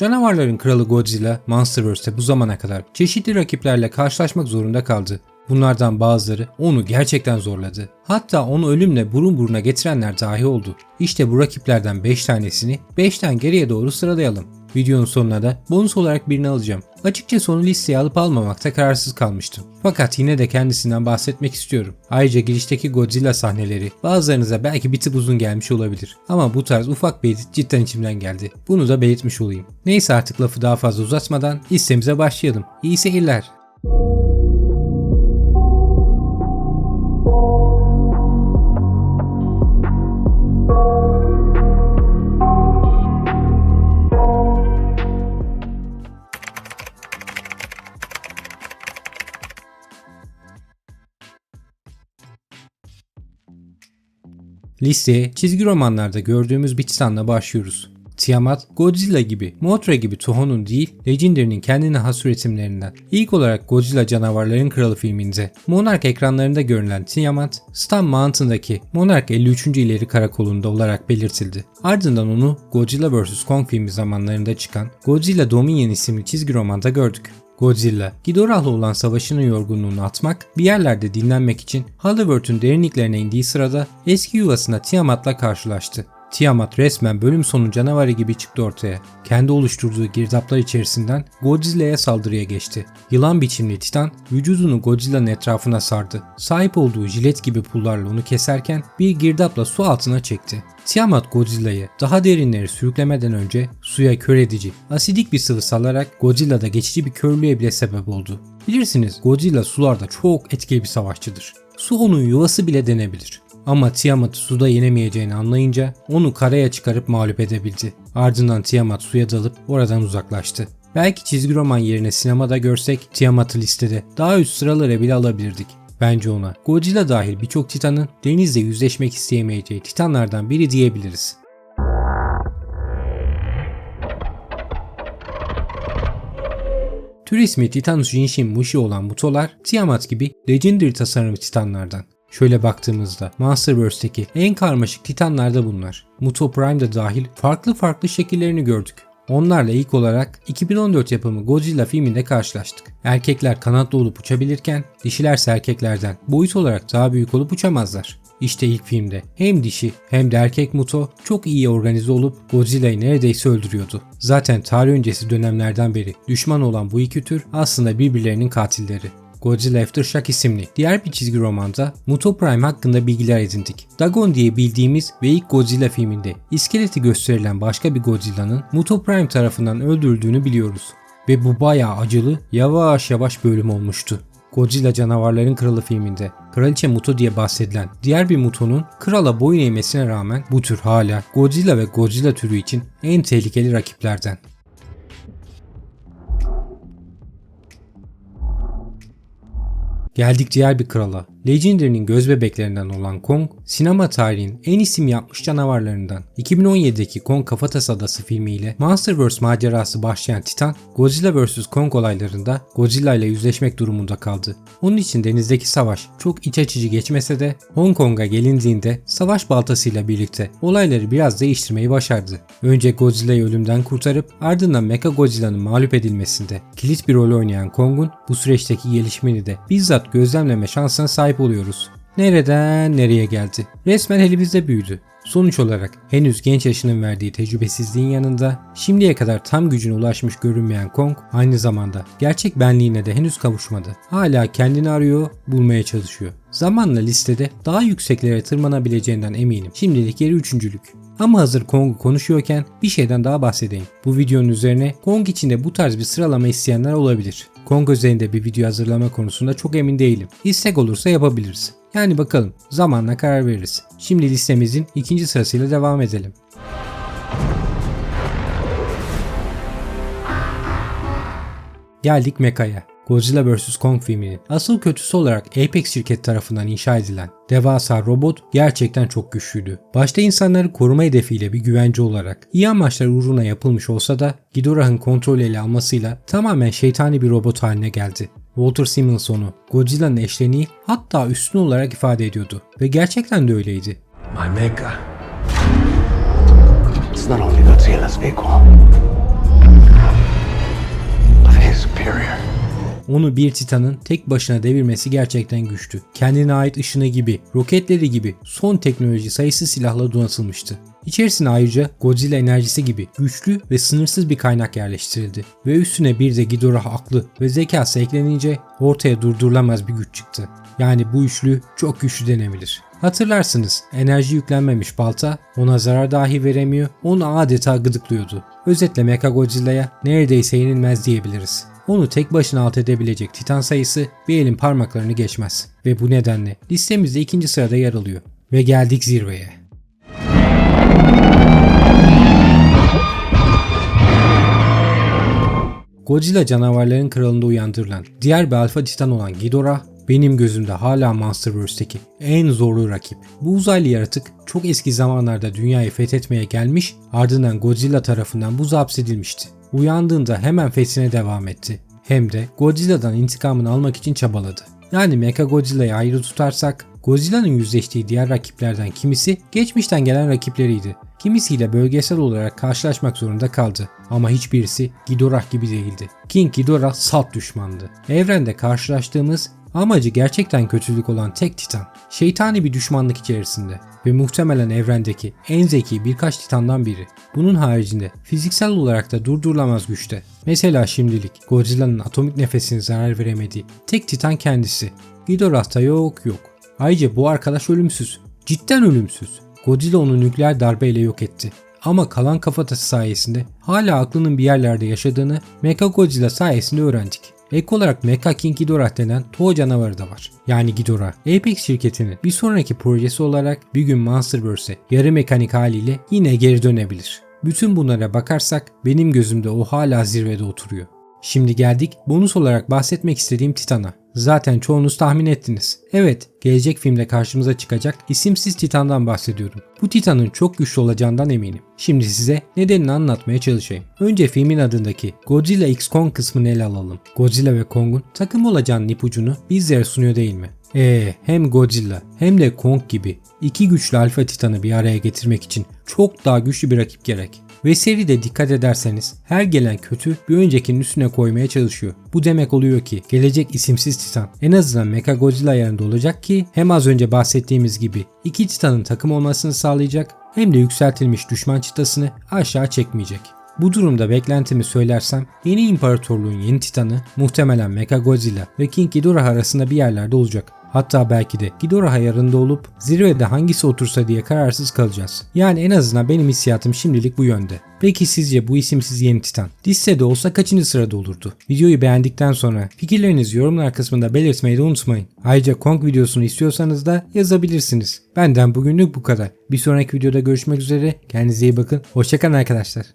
Canavarların kralı Godzilla, Monsterverse'te bu zamana kadar çeşitli rakiplerle karşılaşmak zorunda kaldı. Bunlardan bazıları onu gerçekten zorladı. Hatta onu ölümle burun buruna getirenler dahi oldu. İşte bu rakiplerden 5 tanesini 5'ten geriye doğru sıralayalım. Videonun sonuna da bonus olarak birini alacağım. Açıkçası onu listeye alıp almamakta kararsız kalmıştım. Fakat yine de kendisinden bahsetmek istiyorum. Ayrıca girişteki Godzilla sahneleri bazılarınıza belki bir tık uzun gelmiş olabilir. Ama bu tarz ufak bir edit cidden içimden geldi. Bunu da belirtmiş olayım. Neyse artık lafı daha fazla uzatmadan listemize başlayalım. İyi seyirler. Listeye çizgi romanlarda gördüğümüz bir titanla başlıyoruz. Tiamat, Godzilla gibi, Mothra gibi Toho'nun değil, Legendary'nin kendine has üretimlerinden. İlk olarak Godzilla Canavarların Kralı filminde Monarch ekranlarında görülen Tiamat, Stan Mountain'daki Monarch 53. ileri karakolunda olarak belirtildi. Ardından onu Godzilla vs. Kong filmi zamanlarında çıkan Godzilla Dominion isimli çizgi romanda gördük. Godzilla, Ghidorah'la olan savaşının yorgunluğunu atmak, bir yerlerde dinlenmek için Hollywood'un derinliklerine indiği sırada eski yuvasına Tiamat'la karşılaştı. Tiamat resmen bölüm sonu canavarı gibi çıktı ortaya. Kendi oluşturduğu girdaplar içerisinden Godzilla'ya saldırıya geçti. Yılan biçimli Titan vücudunu Godzilla'nın etrafına sardı. Sahip olduğu jilet gibi pullarla onu keserken bir girdapla su altına çekti. Tiamat Godzilla'yı daha derinleri sürüklemeden önce suya kör edici, asidik bir sıvı salarak Godzilla'da geçici bir körlüğe bile sebep oldu. Bilirsiniz Godzilla sularda çok etkili bir savaşçıdır. Su onun yuvası bile denebilir. Ama Tiamat'ı suda yenemeyeceğini anlayınca onu karaya çıkarıp mağlup edebildi. Ardından Tiamat suya dalıp oradan uzaklaştı. Belki çizgi roman yerine sinemada görsek Tiamat'ı listede daha üst sıralara bile alabilirdik. Bence ona Godzilla dahil birçok titanın denizde yüzleşmek isteyemeyeceği titanlardan biri diyebiliriz. Tür ismi Titanus Jinshin Mushi olan Mutolar, Tiamat gibi Legendary tasarımı titanlardan. Şöyle baktığımızda Monsterverse'deki en karmaşık titanlarda bunlar. Muto Prime'da dahil farklı farklı şekillerini gördük. Onlarla ilk olarak 2014 yapımı Godzilla filminde karşılaştık. Erkekler kanatlı olup uçabilirken dişilerse erkeklerden boyut olarak daha büyük olup uçamazlar. İşte ilk filmde hem dişi hem de erkek Muto çok iyi organize olup Godzilla'yı neredeyse öldürüyordu. Zaten tarih öncesi dönemlerden beri düşman olan bu iki tür aslında birbirlerinin katilleri. Godzilla Aftershock isimli diğer bir çizgi romanda Muto Prime hakkında bilgiler edindik. Dagon diye bildiğimiz ve ilk Godzilla filminde iskeleti gösterilen başka bir Godzilla'nın Muto Prime tarafından öldürüldüğünü biliyoruz. Ve bu bayağı acılı, yavaş yavaş bölüm olmuştu. Godzilla Canavarların Kralı filminde Kraliçe Muto diye bahsedilen diğer bir Muto'nun krala boyun eğmesine rağmen bu tür hala Godzilla ve Godzilla türü için en tehlikeli rakiplerden. Geldik diğer bir krala. Legendary'nin göz bebeklerinden olan Kong, sinema tarihinin en isim yapmış canavarlarından. 2017'deki Kong Kafatası Adası filmiyle Monsterverse macerası başlayan Titan, Godzilla vs. Kong olaylarında Godzilla ile yüzleşmek durumunda kaldı. Onun için denizdeki savaş çok iç açıcı geçmese de Hong Kong'a gelindiğinde savaş baltasıyla birlikte olayları biraz değiştirmeyi başardı. Önce Godzilla'yı ölümden kurtarıp ardından Mecha Godzilla'nın mağlup edilmesinde kilit bir rol oynayan Kong'un bu süreçteki gelişimini de bizzat gözlemleme şansına sahip oluyoruz. Nereden nereye geldi? Resmen elimizde büyüdü. Sonuç olarak henüz genç yaşının verdiği tecrübesizliğin yanında şimdiye kadar tam gücüne ulaşmış görünmeyen Kong aynı zamanda gerçek benliğine de henüz kavuşmadı. Hala kendini arıyor, bulmaya çalışıyor. Zamanla listede daha yükseklere tırmanabileceğinden eminim. Şimdilik yeri üçüncülük. Ama hazır Kong'u konuşuyorken bir şeyden daha bahsedeyim. Bu videonun üzerine Kong içinde bu tarz bir sıralama isteyenler olabilir. Kong üzerinde bir video hazırlama konusunda çok emin değilim. İstek olursa yapabiliriz. Yani bakalım zamanla karar veririz. Şimdi listemizin ikinci sırasıyla devam edelim. Geldik Meka'ya. Godzilla vs. Kong filminin asıl kötüsü olarak Apex şirket tarafından inşa edilen devasa robot gerçekten çok güçlüydü. Başta insanları koruma hedefiyle bir güvence olarak iyi amaçlar uğruna yapılmış olsa da Ghidorah'ın kontrolü ele almasıyla tamamen şeytani bir robot haline geldi. Walter Simmons onu Godzilla'nın eşleniği hatta üstün olarak ifade ediyordu ve gerçekten de öyleydi. My Mecha. It's not only Godzilla's equal, superior. Onu bir Titan'ın tek başına devirmesi gerçekten güçtü. Kendine ait ışını gibi, roketleri gibi son teknoloji sayısı silahla donatılmıştı. İçerisine ayrıca Godzilla enerjisi gibi güçlü ve sınırsız bir kaynak yerleştirildi. Ve üstüne bir de Ghidorah aklı ve zekası eklenince ortaya durdurulamaz bir güç çıktı. Yani bu üçlü çok güçlü denebilir. Hatırlarsınız enerji yüklenmemiş balta ona zarar dahi veremiyor, onu adeta gıdıklıyordu. Özetle Mechagodzilla'ya neredeyse yenilmez diyebiliriz. Onu tek başına alt edebilecek titan sayısı bir elin parmaklarını geçmez. Ve bu nedenle listemizde ikinci sırada yer alıyor. Ve geldik zirveye. Godzilla canavarların kralında uyandırılan diğer bir alfa titan olan Ghidorah benim gözümde hala Monsterverse'teki en zorlu rakip. Bu uzaylı yaratık çok eski zamanlarda dünyayı fethetmeye gelmiş ardından Godzilla tarafından buz hapsedilmişti. Uyandığında hemen fethine devam etti. Hem de Godzilla'dan intikamını almak için çabaladı. Yani Mechagodzilla'yı ayrı tutarsak Godzilla'nın yüzleştiği diğer rakiplerden kimisi geçmişten gelen rakipleriydi. Kimisiyle bölgesel olarak karşılaşmak zorunda kaldı ama hiçbirisi Ghidorah gibi değildi. King Ghidorah salt düşmandı. Evrende karşılaştığımız amacı gerçekten kötülük olan tek titan. Şeytani bir düşmanlık içerisinde ve muhtemelen evrendeki en zeki birkaç titandan biri. Bunun haricinde fiziksel olarak da durdurulamaz güçte. Mesela şimdilik Godzilla'nın atomik nefesine zarar veremediği tek titan kendisi. Ghidorah'ta yok yok. Ayrıca bu arkadaş ölümsüz. Cidden ölümsüz. Godzilla onu nükleer darbeyle yok etti. Ama kalan kafatası sayesinde hala aklının bir yerlerde yaşadığını Mechagodzilla sayesinde öğrendik. Ek olarak Mecha King Ghidorah denen Toho canavarı da var. Yani Ghidorah, Apex şirketinin bir sonraki projesi olarak bir gün Monsterverse'e yarı mekanik haliyle yine geri dönebilir. Bütün bunlara bakarsak benim gözümde o hala zirvede oturuyor. Şimdi geldik bonus olarak bahsetmek istediğim Titan'a. Zaten çoğunuz tahmin ettiniz. Evet, gelecek filmde karşımıza çıkacak isimsiz Titan'dan bahsediyorum. Bu Titan'ın çok güçlü olacağından eminim. Şimdi size nedenini anlatmaya çalışayım. Önce filmin adındaki Godzilla X Kong kısmını ele alalım. Godzilla ve Kong'un takım olacağının ipucunu bizlere sunuyor değil mi? Eee hem Godzilla hem de Kong gibi iki güçlü alfa titanı bir araya getirmek için çok daha güçlü bir rakip gerek. Ve seride dikkat ederseniz her gelen kötü bir öncekinin üstüne koymaya çalışıyor. Bu demek oluyor ki gelecek isimsiz titan en azından Mechagodzilla yanında olacak ki hem az önce bahsettiğimiz gibi iki titanın takım olmasını sağlayacak hem de yükseltilmiş düşman çıtasını aşağı çekmeyecek. Bu durumda beklentimi söylersem yeni imparatorluğun yeni titanı muhtemelen Mechagodzilla ve King Ghidorah arasında bir yerlerde olacak. Hatta belki de Ghidorah ayarında olup zirvede hangisi otursa diye kararsız kalacağız. Yani en azından benim hissiyatım şimdilik bu yönde. Peki sizce bu isimsiz yeni titan listede olsa kaçıncı sırada olurdu? Videoyu beğendikten sonra fikirlerinizi yorumlar kısmında belirtmeyi de unutmayın. Ayrıca Kong videosunu istiyorsanız da yazabilirsiniz. Benden bugünlük bu kadar. Bir sonraki videoda görüşmek üzere. Kendinize iyi bakın. Hoşçakalın arkadaşlar.